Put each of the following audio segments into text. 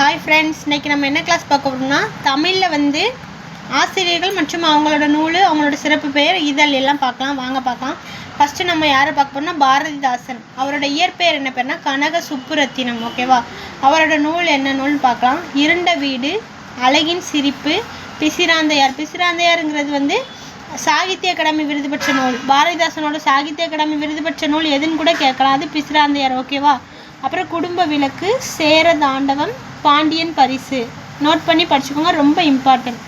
Hi friends இன்னைக்கு நம்ம என்ன கிளாஸ் பார்க்க போகிறோம்னா தமிழில் வந்து ஆசிரியர்கள் மற்றும் அவங்களோட நூல் அவங்களோட சிறப்பு பெயர் இதழ் எல்லாம் பார்க்கலாம். வாங்க பார்க்கலாம். ஃபஸ்ட்டு நம்ம யாரை பார்க்க போகிறோம்னா பாரதிதாசன். அவரோட இயற்பெயர் என்ன பேர்னா கனக சுப்புரத்தினம் ஓகேவா அவரோட நூல் என்ன நூல்னு பார்க்கலாம். இருண்ட வீடு அழகின் சிரிப்பு பிசிராந்தையார். பிசிராந்தையாருங்கிறது வந்து சாகித்ய அகாடமி விருது பெற்ற நூல். பாரதிதாசனோட சாகித்ய அகாடமி விருது பெற்ற நூல் எதுன்னு கூட கேட்கலாம். அது பிசிராந்தையார் ஓகேவா அப்புறம் குடும்ப விளக்கு சேர தாண்டவம் பாண்டியன் பரிசு. நோட் பண்ணி படிச்சுக்கோங்க ரொம்ப இம்பார்ட்டன்ட்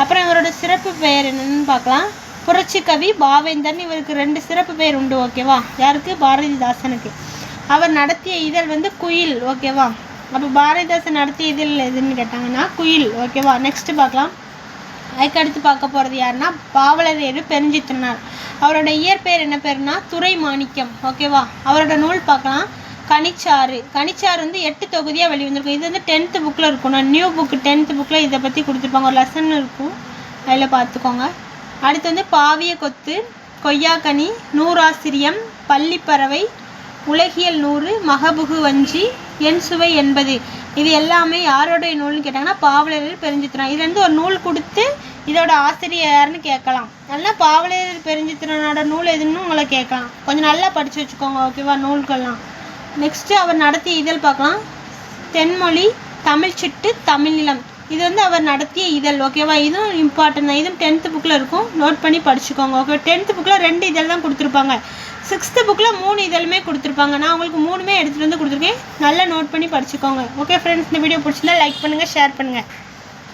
அப்புறம் இவரோட சிறப்பு பெயர் என்னன்னு பார்க்கலாம். புரட்சி கவி பாவேந்தன் இவருக்கு ரெண்டு சிறப்பு பெயர் உண்டு ஓகேவா யாருக்கு? பாரதிதாசனுக்கு. அவர் நடத்திய இதழ் வந்து குயில் ஓகேவா அப்போ பாரதிதாசன் நடத்திய இதழ் எதுன்னு கேட்டாங்கன்னா குயில் ஓகேவா நெக்ஸ்ட் பார்க்கலாம். அதுக்கடுத்து பார்க்க போகிறது யாருன்னா பாவலரேறு பெருஞ்சித்திரனார். அவரோட இயற்பெயர் என்ன பேருனா துறை மாணிக்கம் ஓகேவா அவரோட நூல் பார்க்கலாம். கனிச்சாறு. கனிச்சாறு வந்து எட்டு தொகுதியாக வெளிவந்திருக்கும். இது வந்து டென்த்து புக்கில் இருக்கும். நான் நியூ புக்கு டென்த்து புக்கில் இதை பற்றி கொடுத்துருப்பாங்க. ஒரு லெசன் இருக்கும். அதில் பார்த்துக்கோங்க. அடுத்து வந்து பாவிய கொத்து கொய்யாக்கனி நூறாசிரியம் பள்ளிப்பறவை உலகியல் நூறு மகபுகு வஞ்சி என் சுவை என்பது. இது எல்லாமே யாரோடைய நூல்னு கேட்டாங்கன்னா பாவலர் பெருஞ்சித்திரன். இதுலேருந்து ஒரு நூல் கொடுத்து இதோட ஆசிரியர் யாருன்னு கேட்கலாம். நல்லா பாவலர் பெருஞ்சித்திரனோட நூல் எதுன்னு உங்களை கேட்கலாம். கொஞ்சம் நல்லா படித்து வச்சுக்கோங்க ஓகேவா நூல்கள்லாம். நெக்ஸ்ட்டு அவர் நடத்திய இதழ் பார்க்கலாம். தென்மொழி தமிழ் சிட்டு தமிழ் நிலம். இது வந்து அவர் நடத்திய இதழ் ஓகேவா இதுவும் இம்பார்ட்டன்ட் தான். இதுவும் டென்த்து புக்கில் இருக்கும். நோட் பண்ணி படிச்சுக்கோங்க ஓகே டென்த்து புக்கில் ரெண்டு இதழ் தான் கொடுத்துருப்பாங்க. சிக்ஸ்த்து புக்கில் மூணு இதழுமே கொடுத்துருப்பாங்க. நான் உங்களுக்கு மூணுமே எடுத்துகிட்டு வந்து கொடுத்துருக்கேன். நல்லா நோட் பண்ணி படிச்சுக்கோங்க. ஓகே ஃப்ரெண்ட்ஸ் இந்த வீடியோ பிடிச்சிருந்தா லைக் பண்ணுங்கள் ஷேர் பண்ணுங்கள்